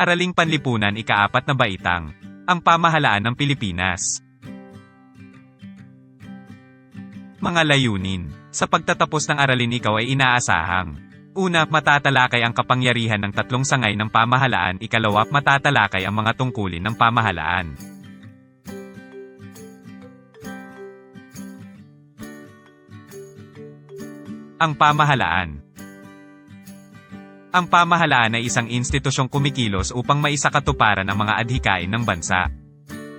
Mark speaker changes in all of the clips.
Speaker 1: Araling Panlipunan Ikaapat na Baitang, ang pamahalaan ng Pilipinas. Mga layunin. Sa pagtatapos ng aralin ikaw ay inaasahang. Una, matatalakay ang kapangyarihan ng tatlong sangay ng pamahalaan. Ikalawa, matatalakay ang mga tungkulin ng pamahalaan. Ang pamahalaan Ang pamahalaan ay isang institusyong kumikilos upang maisakatuparan ang mga adhikain ng bansa.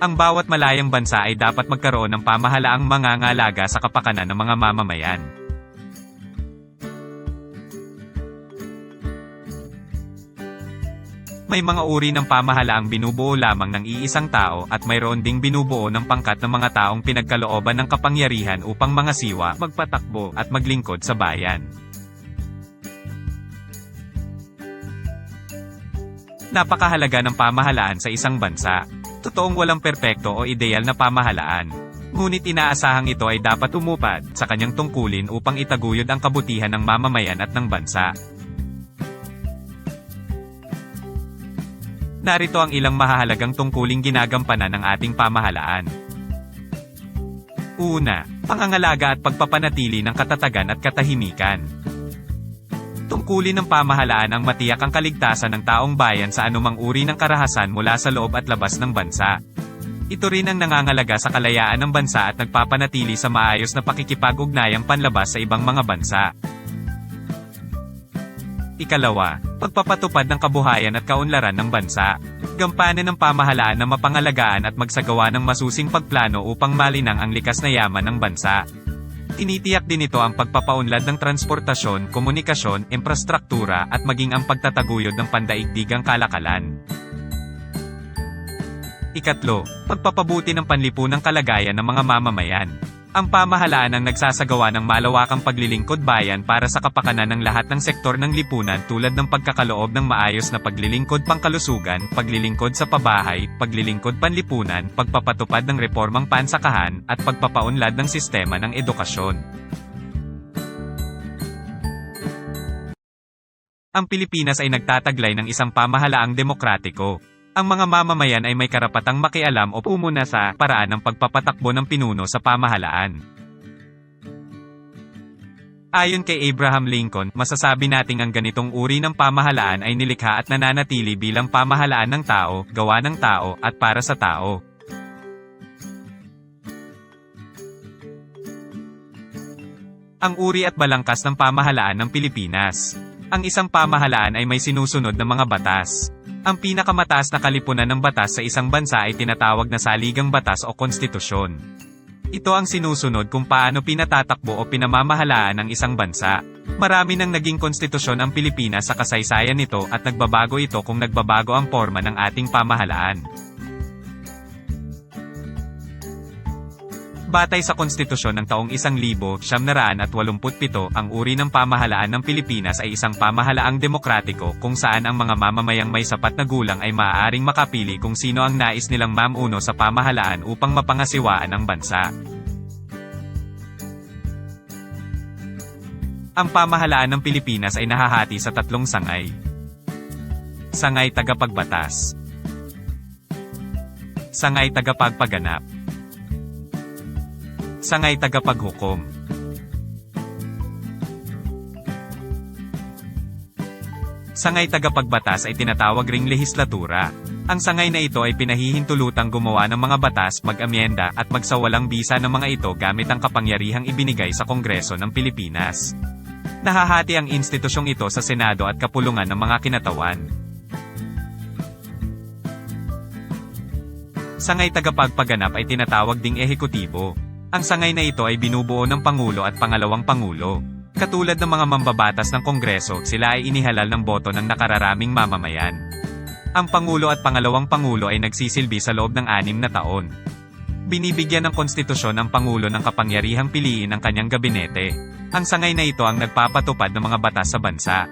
Speaker 1: Ang bawat malayang bansa ay dapat magkaroon ng pamahalaang mangangalaga sa kapakanan ng mga mamamayan. May mga uri ng pamahalaang binubuo lamang ng iisang tao at mayroon ding binubuo ng pangkat ng mga taong pinagkalooban ng kapangyarihan upang mga siwa, magpatakbo at maglingkod sa bayan. Napakahalaga ng pamahalaan sa isang bansa. Totoong walang perpekto o ideal na pamahalaan. Ngunit inaasahang ito ay dapat umupad sa kanyang tungkulin upang itaguyod ang kabutihan ng mamamayan at ng bansa. Narito ang ilang mahahalagang tungkuling ginagampanan ng ating pamahalaan. Una, pangangalaga at pagpapanatili ng katatagan at katahimikan. Tungkulin ng pamahalaan ang matiyak ang kaligtasan ng taong bayan sa anumang uri ng karahasan mula sa loob at labas ng bansa. Ito rin ang nangangalaga sa kalayaan ng bansa at nagpapanatili sa maayos na pakikipag-ugnayang panlabas sa ibang mga bansa. Ikalawa, pagpapatupad ng kabuhayan at kaunlaran ng bansa. Gampanan ng pamahalaan na mapangalagaan at magsagawa ng masusing pagplano upang malinang ang likas na yaman ng bansa. Tinitiyak din ito ang pagpapaunlad ng transportasyon, komunikasyon, infrastruktura at maging ang pagtataguyod ng pandaigdigang kalakalan. Ikatlo, pagpapabuti ng panlipunang kalagayan ng mga mamamayan. Ang pamahalaan ang nagsasagawa ng malawakang paglilingkod bayan para sa kapakanan ng lahat ng sektor ng lipunan tulad ng pagkakaloob ng maayos na paglilingkod pangkalusugan, paglilingkod sa pabahay, paglilingkod panlipunan, pagpapatupad ng reformang pansakahan, at pagpapaunlad ng sistema ng edukasyon. Ang Pilipinas ay nagtataglay ng isang pamahalaang demokratiko. Ang mga mamamayan ay may karapatang makialam o pumuna sa paraan ng pagpapatakbo ng pinuno sa pamahalaan. Ayon kay Abraham Lincoln, masasabi nating ang ganitong uri ng pamahalaan ay nilikha at nananatili bilang pamahalaan ng tao, gawa ng tao, at para sa tao. Ang uri at balangkas ng pamahalaan ng Pilipinas. Ang isang pamahalaan ay may sinusunod na mga batas. Ang pinakamataas na kalipunan ng batas sa isang bansa ay tinatawag na saligang batas o konstitusyon. Ito ang sinusunod kung paano pinatatakbo o pinamamahalaan ng isang bansa. Marami nang naging konstitusyon ang Pilipinas sa kasaysayan nito at nagbabago ito kung nagbabago ang forma ng ating pamahalaan. Batay sa konstitusyon ng taong 1987, ang uri ng pamahalaan ng Pilipinas ay isang pamahalaang demokratiko kung saan ang mga mamamayang may sapat na gulang ay maaaring makapili kung sino ang nais nilang mamuno sa pamahalaan upang mapangasiwaan ang bansa. Ang pamahalaan ng Pilipinas ay nahahati sa tatlong sangay. Sangay tagapagbatas. Sangay tagapagpaganap. Sangay tagapaghukom. Sangay tagapagbatas ay tinatawag ring lehislatura. Ang sangay na ito ay pinahihintulutang gumawa ng mga batas, mag-amyenda, at magsawalang bisa ng mga ito gamit ang kapangyarihang ibinigay sa Kongreso ng Pilipinas. Nahahati ang institusyong ito sa Senado at kapulungan ng mga kinatawan. Sangay tagapagpaganap ay tinatawag ding ehekutibo. Ang sangay na ito ay binubuo ng Pangulo at Pangalawang Pangulo. Katulad ng mga mambabatas ng Kongreso, sila ay inihalal ng boto ng nakararaming mamamayan. Ang Pangulo at Pangalawang Pangulo ay nagsisilbi sa loob ng anim na taon. Binibigyan ng konstitusyon ng Pangulo ng kapangyarihang piliin ang kanyang gabinete. Ang sangay na ito ang nagpapatupad ng mga batas sa bansa.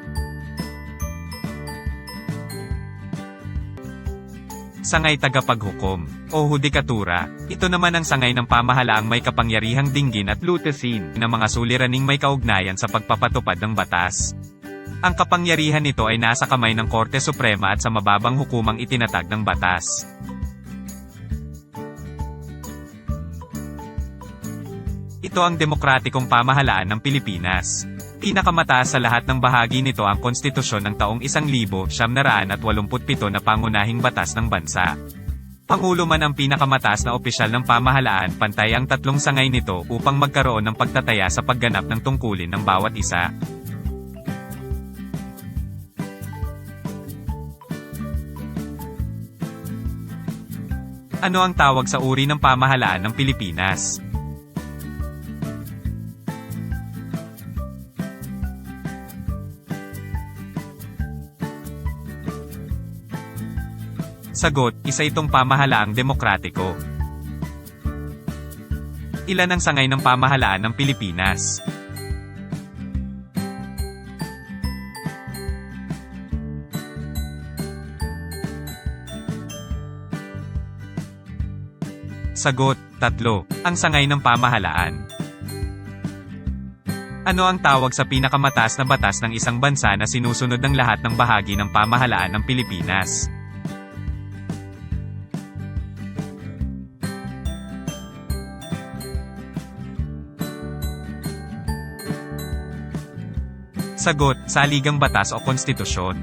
Speaker 1: Sangay tagapaghukom, o hudikatura. Ito naman ang sangay ng pamahalaang may kapangyarihang dinggin at lutasin ng mga suliraning may kaugnayan sa pagpapatupad ng batas. Ang kapangyarihan nito ay nasa kamay ng Korte Suprema at sa mababang hukumang itinatag ng batas. Ito ang demokratikong pamahalaan ng Pilipinas. Pinakamataas sa lahat ng bahagi nito ang konstitusyon ng taong 1987 na pangunahing batas ng bansa. Pangulo man ang pinakamataas na opisyal ng pamahalaan pantay ang tatlong sangay nito upang magkaroon ng pagtataya sa pagganap ng tungkulin ng bawat isa. Ano ang tawag sa uri ng pamahalaan ng Pilipinas? Sagot, isa itong pamahalaang demokratiko. Ilan ang sangay ng pamahalaan ng Pilipinas? Sagot, tatlo. Ang sangay ng pamahalaan. Ano ang tawag sa pinakamataas na batas ng isang bansa na sinusunod ng lahat ng bahagi ng pamahalaan ng Pilipinas? Sagot, saligang batas o konstitusyon.